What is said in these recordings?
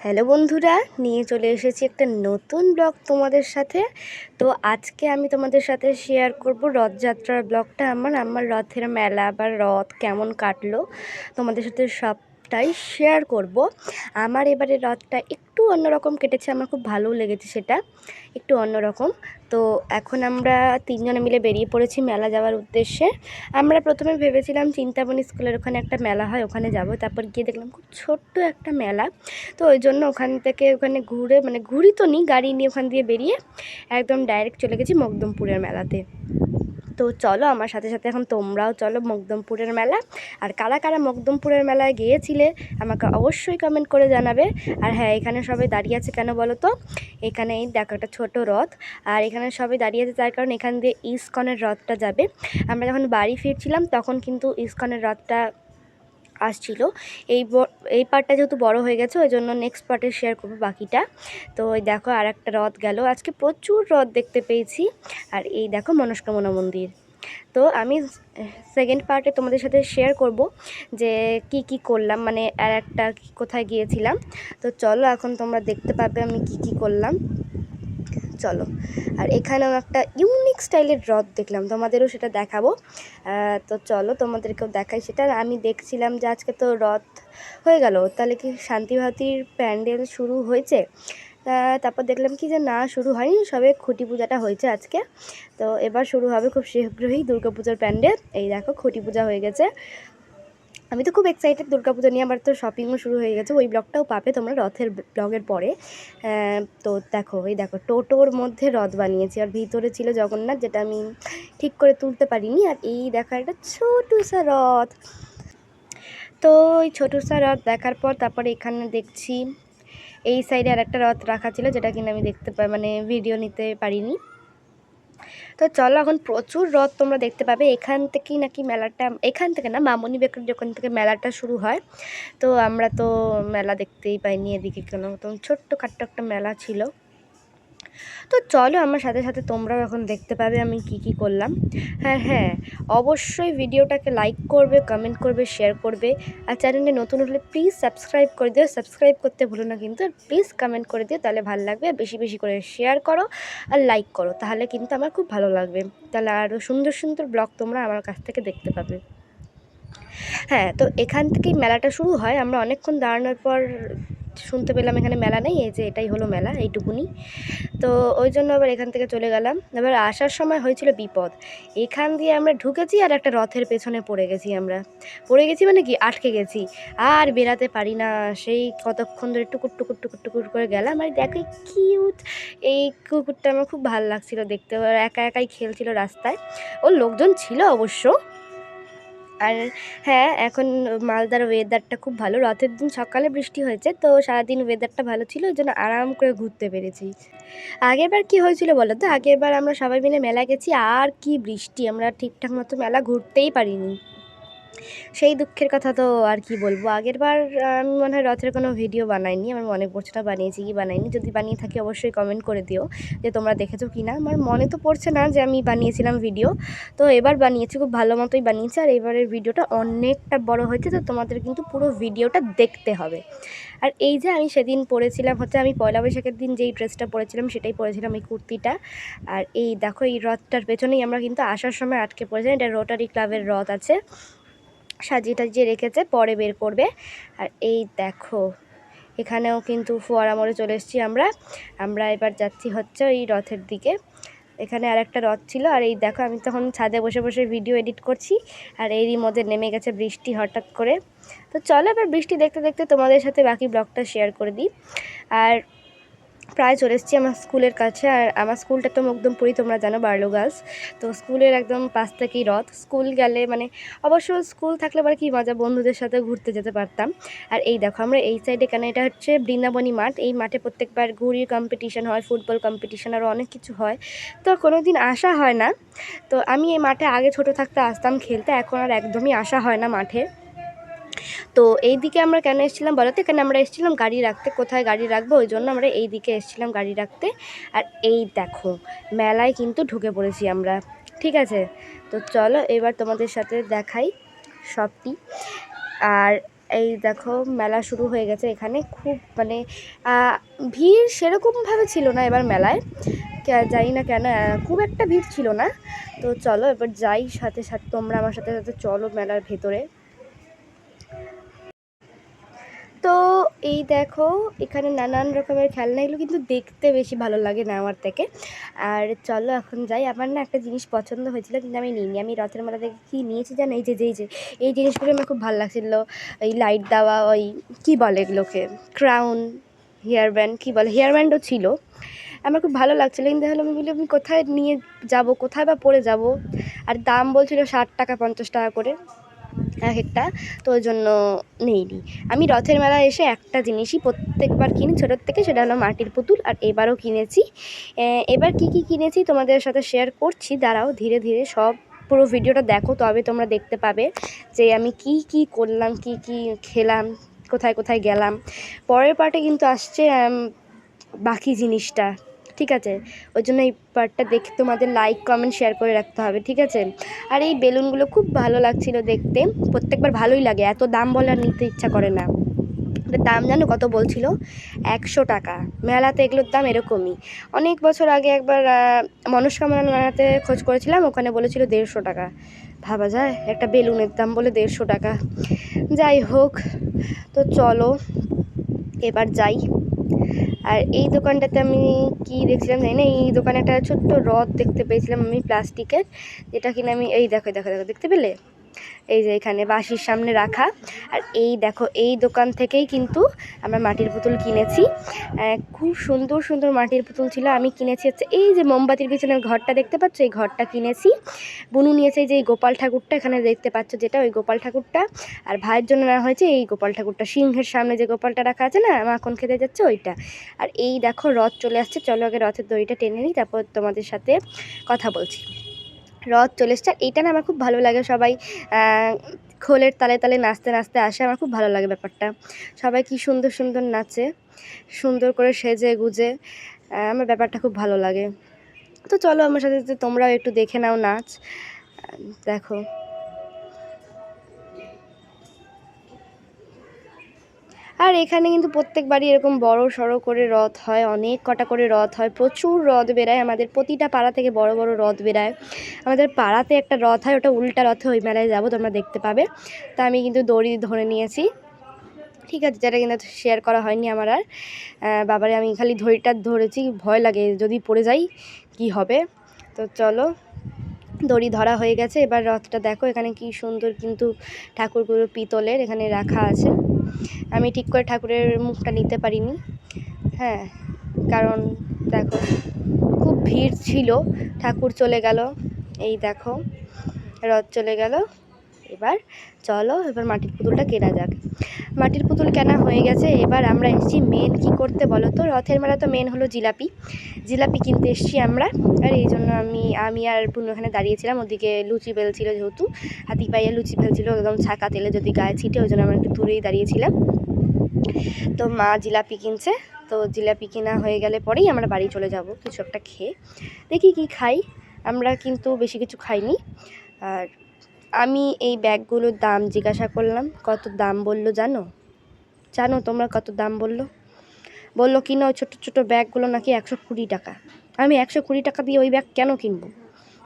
Hello বন্ধুরা, নিয়ে চলে এসেছি একটা নতুন ব্লগ তোমাদের সাথে। তো আজকে আমি তোমাদের সাথে শেয়ার করব রথযাত্রার ব্লগটা আমার আমার রথের মেলা বা রথ কেমন কাটলো, তোমাদের সাথে সবটাই শেয়ার করব। আমার এবারে রথটা একটু অন্যরকম কেটেছে, আমার খুব ভালোও লেগেছে সেটা, একটু অন্যরকম। তো এখন আমরা তিনজনে মিলে বেরিয়ে পড়েছি মেলা যাওয়ার উদ্দেশ্যে। আমরা প্রথমে ভেবেছিলাম চিন্তামণি স্কুলের ওখানে একটা মেলা হয়, ওখানে যাব। তারপর গিয়ে দেখলাম খুব ছোট্ট একটা মেলা। তো ওই জন্য ওখান থেকে ওখানে ঘুরে মানে ঘুরি তো নি, গাড়ি নিয়ে ওখান দিয়ে বেরিয়ে একদম ডাইরেক্ট চলে গেছি মকদমপুরের মেলাতে। তো চলো আমার সাথে সাথে এখন তোমরাও চলো মকদমপুরের মেলা। আর কারা কারা মকদমপুরের মেলায় গিয়েছিলে আমাকে অবশ্যই কমেন্ট করে জানাবে। আর হ্যাঁ এখানে সবাই দাঁড়িয়ে আছে কেন বলো তো? এখানে দেখো একটা ছোটো রথ। আর এখানে সবাই দাঁড়িয়ে আছে তার কারণ এখান দিয়ে ইস্কনের রথটা যাবে। আমরা যখন বাড়ি ফিরছিলাম তখন কিন্তু ইস্কনের রথটা আসছিল। এই এই পার্টটা যেহেতু বড় হয়ে গেছে ওই জন্য নেক্সট পার্টে শেয়ার করব বাকিটা। তো ওই দেখো আর একটা রথ গেল। আজকে প্রচুর রথ দেখতে পেয়েছি। আর এই দেখো মনস্কামনা মন্দির। তো আমি সেকেন্ড পার্টে তোমাদের সাথে শেয়ার করব যে কি কি করলাম মানে আর একটা কোথায় গিয়েছিলাম। তো চলো এখন তোমরা দেখতে পাবে আমি কি কি করলাম। চলো। আর এখানেও একটা ইউনিক স্টাইলের রথ দেখলাম, তোমাদেরও সেটা দেখাবো। তো চলো, তোমাদেরকেও দেখাই সেটা। আমি দেখছিলাম যে আজকে তো রথ হয়ে গেল, তাহলে কি শান্তিভাতির প্যান্ডেল শুরু হয়েছে? তারপর দেখলাম কি যে না, শুরু হয়নি, সবে খুঁটি পূজাটা হয়েছে আজকে। তো এবার শুরু হবে খুব শীঘ্রই দুর্গাপুজোর প্যান্ডেল। এই দেখো, খুঁটি পূজা হয়ে গেছে। আমি তো খুব এক্সাইটেড দুর্গাপুজো নিয়ে। আমার তো শপিংও শুরু হয়ে গেছে। ওই ব্লগটাও পাবে তোমরা রথের ব্লগের পরে। তো দেখো ওই দেখো, টোটোর মধ্যে রথ বানিয়েছি। আর ভিতরে ছিল জগন্নাথ, যেটা আমি ঠিক করে তুলতে পারিনি। আর এই দেখা, একটা ছোটো সা রথ। তো ওই ছোটো সা রথ দেখার পর তারপরে এখানে দেখছি, এই সাইডে আর একটা রথ রাখা ছিল, যেটা কিনা আমি দেখতে পাই মানে ভিডিও নিতে পারিনি। তো চলো এখন প্রচুর রথ তোমরা দেখতে পাবে। এখান থেকেই নাকি মেলাটা, এখান থেকে না, মামনি বেকার যখন থেকে মেলাটা শুরু হয়, তো আমরা তো মেলা দেখতেই পাইনি এদিকে কেন। তো ছোট্ট খাট্ট একটা মেলা ছিল। তো চলো আমার সাথে সাথে তোমরাও এখন দেখতে পাবে আমি কি কি করলাম। হ্যাঁ হ্যাঁ অবশ্যই ভিডিওটাকে লাইক করবে কমেন্ট করবে শেয়ার করবে। আর চ্যানেলে নতুন হলে প্লিজ সাবস্ক্রাইব করে দিও। সাবস্ক্রাইব করতে ভুলো না কিন্তু প্লিজ কমেন্ট করে দিও, তাহলে ভালো লাগবে। আর বেশি বেশি করে শেয়ার করো আর লাইক করো, তাহলে কিন্তু আমার খুব ভালো লাগবে। তাহলে আরও সুন্দর সুন্দর ব্লগ তোমরা আমার কাছ থেকে দেখতে পাবে। হ্যাঁ তো এখান থেকেই মেলাটা শুরু হয়। আমরা অনেকক্ষণ দাঁড়ানোর পর শুনতে পেলাম এখানে মেলা নেই, এই যে এটাই হলো মেলা, এইটুকুনি। তো ওই জন্য আবার এখান থেকে চলে গেলাম। এবার আসার সময় হয়েছিল বিপদ। এখান দিয়ে আমরা ঢুকেছি আর একটা রথের পেছনে পড়ে গেছি আমরা। পড়ে গেছি মানে কি? আটকে গেছি। আর বেরাতে পারি না। সেই কতক্ষণ ধরে টুকুর টুকুর টুকুর টুকুর করে গেলাম। আর দেখো কিউট এই কুকুরটা আমার খুব ভালো লাগছিল দেখতে। একা একাই খেলছিল রাস্তায়। ওর লোকজন ছিল অবশ্য। আর হ্যাঁ এখন মালদার ওয়েদারটা খুব ভালো। রথের দিন সকালে বৃষ্টি হয়েছে, তো সারাদিন ওয়েদারটা ভালো ছিল, ওই জন্য আরাম করে ঘুরতে পেরেছি। আগেরবার কি হয়েছিল বলো তো? আগেরবার আমরা সবাই মিলে মেলা গেছি, আর কি বৃষ্টি! আমরা ঠিকঠাক মতো মেলা ঘুরতেই পারিনি। সেই দুঃখের কথা তো আর কি বলব। আগের বার আমি মনে হয় রথের কোনো ভিডিও বানাইনি। আমার মনে পড়ছে না, বানিয়েছি কি বানাইনি। যদি বানিয়ে থাকি অবশ্যই কমেন্ট করে দিও যে তোমরা দেখেছ কি না আমার মনে তো পড়ছে না যে আমি বানিয়েছিলাম ভিডিও তো এবার বানিয়েছি, খুব ভালো মতোই বানিয়েছি। আর এবারের ভিডিওটা অনেকটা বড় হয়েছে, তো তোমাদের কিন্তু পুরো ভিডিওটা দেখতে হবে। আর এই যে আমি সেদিন পরেছিলাম, হচ্ছে আমি পয়লা বৈশাখের দিন যেই ড্রেসটা পরেছিলাম, সেটাই পরেছিলাম এই কুর্তিটা। আর এই দেখো, এই রথটার পেছনেই আমরা কিন্তু আসার সময় আটকে পড়েছিলাম। এটা রোটারি ক্লাবের রথ আছে। সাজিয়ে টাজিয়ে রেখেছে, পরে বের করবে। আর এই দেখো, এখানেও কিন্তু ফোয়ারা মোড়ে চলে এসেছি আমরা। আমরা এবার যাচ্ছি হচ্ছে ওই রথের দিকে। এখানে আর একটা রথ ছিল, আর এই দেখো, আমি তখন ছাদে বসে বসে ভিডিও এডিট করছি, আর এরই মধ্যে নেমে গেছে বৃষ্টি হঠাৎ করে। তো চলো এবার বৃষ্টি দেখতে দেখতে তোমাদের সাথে বাকি ব্লগটা শেয়ার করে দিই। আর প্রায় চলে এসেছি আমার স্কুলের কাছে আর আমার স্কুলটা তো পুরী তোমরা জানো বার্লো গার্লস। তো স্কুলের একদম পাশ থেকেই রথ। স্কুল গেলে মানে অবশ্য স্কুল থাকলে পরে কী মজা, বন্ধুদের সাথে ঘুরতে যেতে পারতাম। আর এই দেখো, আমরা এই সাইডে কেন এটা হচ্ছে বৃন্দাবনী মাঠ। এই মাঠে প্রত্যেকবার ঘুড়ির কম্পিটিশান হয়, ফুটবল কম্পিটিশান আরও অনেক কিছু হয়। তো কোনো দিন আসা হয় না। তো আমি এই মাঠে আগে ছোট থাকতে আসতাম খেলতে, এখন আর একদমই আসা হয় না মাঠে। তো এই দিকে আমরা কেন এসেছিলাম বলো তো? এখানে আমরা এসেছিলাম গাড়ি রাখতে। কোথায় গাড়ি রাখব? ওই জন্য আমরা এই দিকে এসেছিলাম গাড়ি রাখতে। আর এই দেখো, মেলায় কিন্তু ঢুকে পড়েছি আমরা। ঠিক আছে? তো চলো এবার তোমাদের সাথে দেখাই সবটি। আর এই দেখো, মেলা শুরু হয়ে গেছে এখানে। খুব মানে ভিড় সেরকমভাবে ছিল না এবার মেলায়। জানি না কেন খুব একটা ভিড় ছিল না। তো চলো এবার যাই সাথে সাথে, তোমরা আমার সাথে সাথে চলো মেলার ভেতরে। তো এই দেখো, এখানে নানান রকমের খেলনা, এগুলো কিন্তু দেখতে বেশি ভালো লাগে না আমার থেকে। আর চলো এখন যাই। আমার না একটা জিনিস পছন্দ হয়েছিল, কিন্তু আমি নিইনি। আমি রথের মেলা থেকে কী নিয়েছি জানো? এই যে যেই যে, এই জিনিসগুলো আমার খুব ভালো লাগছিল। ওই লাইট দেওয়া, ওই কী বলে এগুলোকে? ক্রাউন হেয়ার ব্যান্ড কী বলে? হেয়ার ব্যান্ডও ছিল। আমার খুব ভালো লাগছিল। কিন্তু হলো আমি বলি আমি কোথায় নিয়ে যাব? কোথায় বা পরে যাব? আর দাম বলছিল ষাট টাকা, পঞ্চাশ টাকা করে। এক একটা, তো ওই জন্য নেইনি আমি রথের মেলায় এসে একটা জিনিসই প্রত্যেকবার কিনি ছোটোর থেকে, সেটা হলো মাটির পুতুল, আর এবারও কিনেছি। এবার কি কি কিনেছি তোমাদের সাথে শেয়ার করছি। দাঁড়াও, ধীরে ধীরে সব পুরো ভিডিওটা দেখো, তবে তোমরা দেখতে পাবে যে আমি কি কি করলাম, কি কি খেলাম, কোথায় কোথায় গেলাম। পরের পার্টে কিন্তু আসছে বাকি জিনিসটা। ঠিক আছে? ওই জন্য এই পার্টটা দেখে তোমাদের লাইক কমেন্ট শেয়ার করে রাখতে হবে, ঠিক আছে? আর এই বেলুনগুলো খুব ভালো লাগছিল দেখতে। প্রত্যেকবার ভালোই লাগে, এত দাম বলে আর নিতে ইচ্ছা করে না। দাম জানো কত বলছিল? একশো টাকা। মেলাতে এগুলোর দাম এরকমই। অনেক বছর আগে একবার মনস্কামনা মেলাতে খোঁজ করেছিলাম, ওখানে বলেছিল দেড়শো টাকা। ভাবা যায়, একটা বেলুনের দাম বলে দেড়শো টাকা। যাই হোক, তো চলো, এবার যাই। আর এই দোকানটাতে আমি কি দেখছিলাম জানি না, এই দোকানে একটা ছোট্ট রথ দেখতে পেয়েছিলাম আমি প্লাস্টিকের, যেটা কিনা আমি এই দেখো দেখো দেখো, দেখতে পেলে? এই যে এখানে বাঁশির সামনে রাখা। আর এই দেখো, এই দোকান থেকেই কিন্তু আমরা মাটির পুতুল কিনেছি। খুব সুন্দর সুন্দর মাটির পুতুল ছিল। আমি কিনেছি হচ্ছে এই যে মোমবাতির পিছনে ঘরটা দেখতে পাচ্ছ? এই ঘরটা কিনেছি। বুনু নিয়েছে যে এই গোপাল ঠাকুরটা, এখানে দেখতে পাচ্ছ যেটা, ওই গোপাল ঠাকুরটা। আর ভাইয়ের জন্য নেওয়া হয়েছে এই গোপাল ঠাকুরটা। সিংহের সামনে যে গোপালটা রাখা আছে না, মাখন খেতে যাচ্ছে ওইটা। আর এই দেখো রথ চলে আসছে। চলো আগে রথের দড়িটা টেনে নিই, তারপর তোমাদের সাথে কথা বলছি। রথ চলে এসছে। এইটা না আমার খুব ভালো লাগে সবাই খোলের তালে তালে নাচতে নাচতে আসে। আমার খুব ভালো লাগে ব্যাপারটা। সবাই কি সুন্দর সুন্দর নাচে, সুন্দর করে সেজে গুজে আমার ব্যাপারটা খুব ভালো লাগে। তো চলো আমার সাথে তোমরাও একটু দেখে নাও নাচ। দেখো। আর এখানে কিন্তু প্রত্যেকবারই এরকম বড় সড়ো করে রথ হয়, অনেক কটা করে রথ হয়, প্রচুর রথ বেরায় আমাদের, প্রতিটা পাড়া থেকে বড় বড় রথ বেরায় আমাদের পাড়াতে একটা রথ হয়, ওটা উল্টা রথে ওই মেলায় যাব, তোমরা দেখতে পাবে। তা আমি কিন্তু দড়ি ধরে নিয়েছি। ঠিক আছে, যেটা কিন্তু শেয়ার করা হয়নি আমার আর। বাবারে, আমি খালি দড়িটা ধরেছি, ভয় লাগে যদি পড়ে যাই কি হবে। তো চলো, দড়ি ধরা হয়ে গেছে, এবার রথটা দেখো, এখানে কি সুন্দর কিন্তু ঠাকুরগুলো পিতলের এখানে রাখা আছে। আমি ঠিক করে ঠাকুরের মুখটা নিতে পারিনি। হ্যাঁ কারণ দেখো, খুব ভিড় ছিল। ঠাকুর চলে গেল, এই দেখো, রথ চলে গেল। এবার চলো, এবার মাটির পুতুলটা কেনা যাক। মাটির পুতুল কেনা হয়ে গেছে, এবার আমরা এসেছি মেন কি করতে বলো তো? রথের মেলা তো মেন হলো জিলাপি। জিলাপি কিনতে এসেছি আমরা। আর এই জন্য আমি আমি আর পুনু ওখানে দাঁড়িয়েছিলাম ওদিকে লুচি বেলছিল যেহেতু। হাতি পাইয়ে লুচি বেলছিল, একদম ছাকা তেলে যদি গায়ে ছিটে, ওই জন্য আমরা একটু দূরেই দাঁড়িয়েছিলাম তো মা জিলাপি কিনছে, তো জিলাপি কিনা হয়ে গেলে পরেই আমরা বাড়ি চলে যাব, কিছু একটা খেয়ে। দেখি কি খাই, আমরা কিন্তু বেশি কিছু খাইনি। আর আমি এই ব্যাগগুলোর দাম জিজ্ঞাসা করলাম, কত দাম বলল জানো? জানো তোমরা কত দাম বলল? বলল কিনা ওই ছোটো ছোটো ব্যাগগুলো নাকি একশো কুড়ি টাকা। আমি একশো কুড়ি টাকা দিয়ে ওই ব্যাগ কেন কিনবো?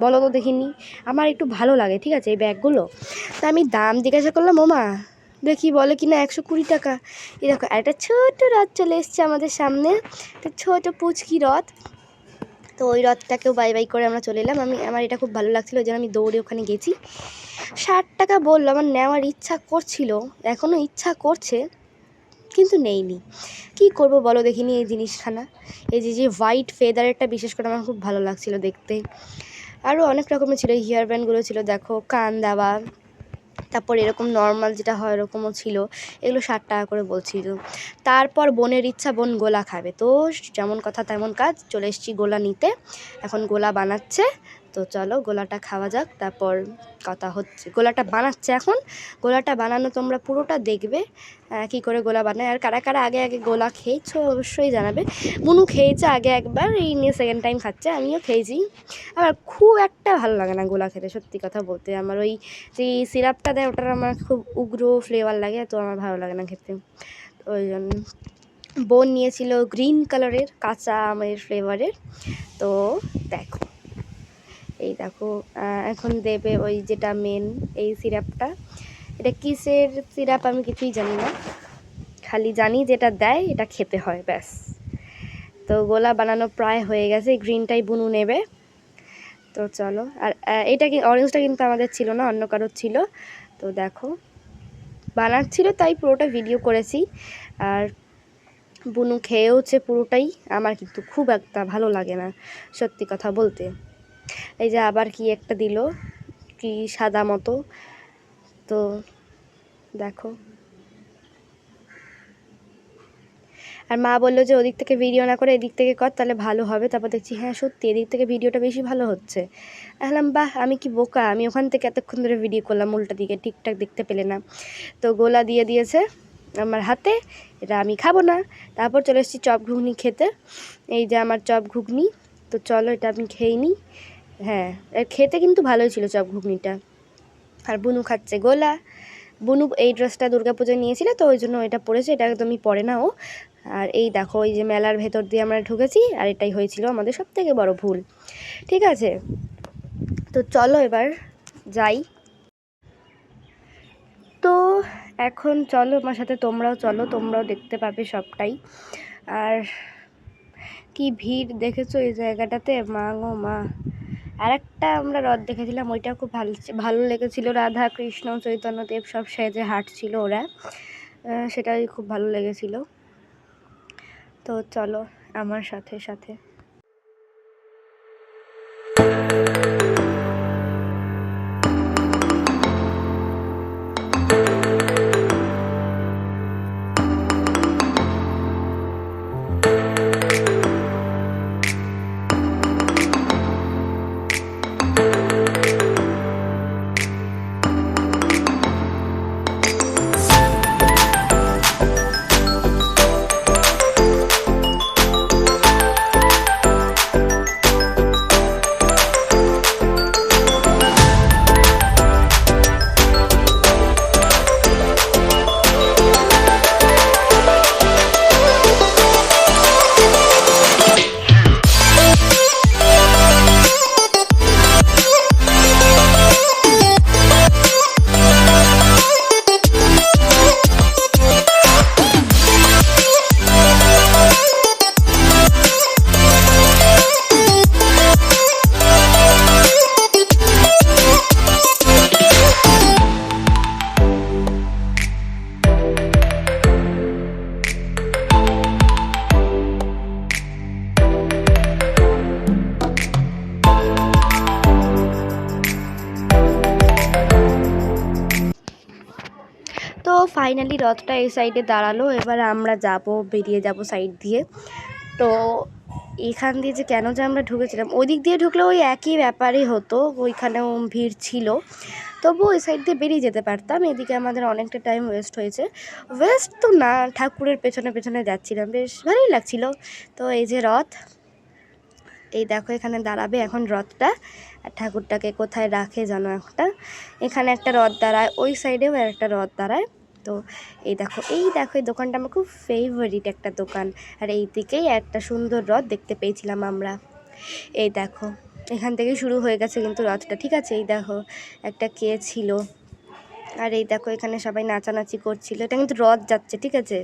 বলো তো দেখিনি। আমার একটু ভালো লাগে, ঠিক আছে, এই ব্যাগগুলো। তা আমি দাম জিজ্ঞাসা করলাম, ওমা, দেখি বলে কিনা একশো কুড়ি টাকা। এই দেখো একটা ছোট রথ চলে এসছে আমাদের সামনে। একটা ছোটো পুচকি রথ। তো ওই রথটাকেও বাই বাই করে আমরা চলে এলাম। আমি, আমার এটা খুব ভালো লাগছিল জন্য আমি দৌড়ে ওখানে গেছি। ষাট টাকা বলল, আমার নেওয়ার ইচ্ছা করছিল এখনও ইচ্ছা করছে, কিন্তু নেইনি। কি করব বলো দেখিনি এই জিনিসখানা? এই যে যে হোয়াইট ফেদারেরটা বিশেষ করে আমার খুব ভালো লাগছিল দেখতে। আরও অনেক রকমের ছিল হেয়ার ব্যান্ডগুলো ছিল, দেখো, কান দেওয়া তারপর এরকম নর্মাল যেটা হয় এরকমও ছিল, এগুলো ষাট টাকা করে বলছিল। তারপর বোনের ইচ্ছা, বোন গোলা খাবে। তো যেমন কথা তেমন কাজ, চলে এসেছি গোলা নিতে। এখন গোলা বানাচ্ছে তো চলো গোলাটা খাওয়া যাক, তারপর কথা হচ্ছে। গোলাটা বানাচ্ছে এখন। গোলাটা বানানো তোমরা পুরোটা দেখবে কী করে গোলা বানায়। আর কারা কারা আগে আগে গোলা খেয়েছো অবশ্যই জানাবে। মুনু খেয়েছে আগে একবার, এই নিয়ে সেকেন্ড টাইম খাচ্ছে, আমিও খেয়েছি। আমার খুব একটা ভালো লাগে না গোলা খেতে, সত্যি কথা বলতে। আমার ওই যে সিরাপটা দেয়, ওটার আমার খুব উগ্র ফ্লেভার লাগে, তো আমার ভালো লাগে না খেতে। ওই জন্য বোন নিয়েছিল গ্রিন কালারের কাঁচা আমের ফ্লেভারের তো দেখো। এই দেখো এখন দেবে ওই যেটা মেন এই সিরাপটা এটা কিসের সিরাপ আমি কিছুই জানি না। খালি জানি যেটা দেয়, এটা খেতে হয়, ব্যাস। তো গোলা বানানো প্রায় হয়ে গেছে গ্রিনটাই বুনু নেবে। তো চলো, আর এটা কি অরেঞ্জটা কিন্তু আমাদের ছিল না, অন্য কারোর ছিল। তো দেখো, বানাচ্ছিল তাই পুরোটা ভিডিও করেছি। আর বুনু খেয়েওছে পুরোটাই, আমার কিন্তু খুব একটা ভালো লাগে না, সত্যি কথা বলতে। এই যে আবার কি একটা দিল, কি সাদা মতো। তো দেখো। আর মা বলল যে, ওদিক থেকে ভিডিও না করে এদিক থেকে কর, তাহলে ভালো হবে। তারপর দেখছি হ্যাঁ সত্যি, এদিক থেকে ভিডিওটা বেশি ভালো হচ্ছে। বললাম বাহ, আমি কি বোকা? আমি ওখান থেকে এতক্ষণ ধরে ভিডিও করলাম, উল্টা দিকে ঠিকঠাক দেখতে পেলে না। তো গোলা দিয়ে দিয়েছে আমার হাতে, এটা আমি খাব না। তারপর চলে এসেছি চপ ঘুগনি খেতে। এই যে আমার চপ ঘুগনি, তো চলো এটা আমি খেয়ে নিই। হ্যাঁ এর খেতে কিন্তু ভালোই ছিল চপ ঘুগনিটা। আর বুনু খাচ্ছে, গোলা। বুনু এই ড্রেসটা দুর্গাপুজোয় নিয়েছিল, তো ওই জন্য এটা পরেছে, এটা একদমই পরে না ও। আর এই দেখো, এই যে মেলার ভেতর দিয়ে আমরা ঢুকেছি, আর এটাই হয়েছিল আমাদের সব থেকে বড় ভুল। ঠিক আছে? তো চলো এবার যাই। তো এখন চলো আমার সাথে, তোমরাও চলো, তোমরাও দেখতে পাবে সবটাই। আর কি ভিড় দেখেছ এই জায়গাটাতে? মা গো মা। আর একটা আমরা রথ দেখেছিলাম ওইটা খুব ভালো ভালো লেগেছিল। রাধা, কৃষ্ণ চৈতন্যদেব সব সেজে হাঁটছিল ওরা। সেটাই খুব ভালো লেগেছিল। তো চলো আমার সাথে সাথে। ফাইনালি রথটা এই সাইডে দাঁড়াল, এবার আমরা যাব, বেরিয়ে যাব সাইড দিয়ে। তো এখান দিয়ে যে কেন যে আমরা ঢুকেছিলাম ওই দিক দিয়ে ঢুকলে ওই একই ব্যাপারই হতো, ওইখানেও ভিড় ছিল। তবু ওই সাইড দিয়ে বেরিয়ে যেতে পারতাম, এদিকে আমাদের অনেকটা টাইম ওয়েস্ট হয়েছে। ওয়েস্ট তো না, ঠাকুরের পেছনে পেছনে যাচ্ছিলাম, বেশ ভালোই লাগছিল। তো এই যে রথ, এই দেখো এখানে দাঁড়াবে এখন রথটা, আর ঠাকুরটাকে কোথায় রাখে জানো একটা? এখানে একটা রথ দাঁড়ায়, ওই সাইডেও একটা রথ দাঁড়ায়। তো এই দেখো এই দেখো, এই দোকানটা আমার খুব ফেভারিট একটা দোকান। আর এই দিকেই একটা সুন্দর রথ দেখতে পেয়েছিলাম আমরা। এই দেখো, এখান থেকে শুরু হয়ে গেছে কিন্তু রথটা, ঠিক আছে? এই দেখো, একটা কে ছিল। আর এই দেখো, এখানে সবাই নাচানাচি করছিল। এটা কিন্তু রথ যাচ্ছে, ঠিক আছে?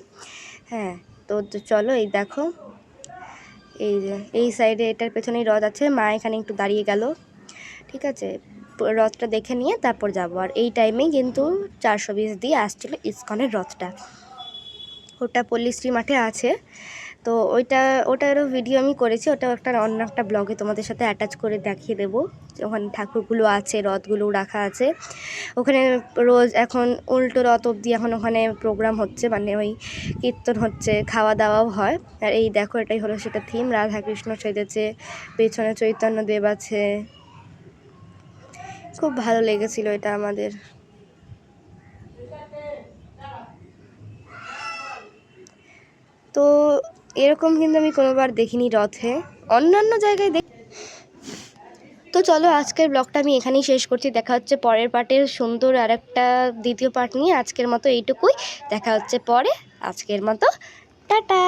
হ্যাঁ তো চলো, এই দেখো। এই এই সাইডে এটার পেছনেই রথ আছে। মা এখানে একটু দাঁড়িয়ে গেল, ঠিক আছে? রথটা দেখে নিয়ে তারপর যাব। আর এই টাইমেই কিন্তু চারশো বিশ দিয়ে আসছিল ইস্কনের রথটা। ওটা পল্লীশ্রী মাঠে আছে। তো ওইটা, ওটারও ভিডিও আমি করেছি। ওটাও একটা, অন্য একটা ব্লগে তোমাদের সাথে অ্যাটাচ করে দেখিয়ে দেবো। ওখানে ঠাকুরগুলো আছে, রথগুলো রাখা আছে। ওখানে রোজ এখন উল্টো রথ অবধি এখন ওখানে প্রোগ্রাম হচ্ছে মানে ওই কীর্তন হচ্ছে খাওয়া দাওয়াও হয়। আর এই দেখো, এটাই হলো সেটা থিম রাধাকৃষ্ণ সেজেছে, পেছনে চৈতন্য দেব আছে। খুব ভালো লেগেছিল এটা আমাদের। তো এরকম কিন্তু আমি কোনোবার দেখিনি রথে। অন্যান্য জায়গায় দেখ তো চলো আজকের ব্লগটা আমি এখানেই শেষ করছি। দেখা হচ্ছে পরের পার্টের সুন্দর আর একটা দ্বিতীয় পার্ট নিয়ে। আজকের মতো এইটুকুই। দেখা হচ্ছে পরে। আজকের মতো টাটা।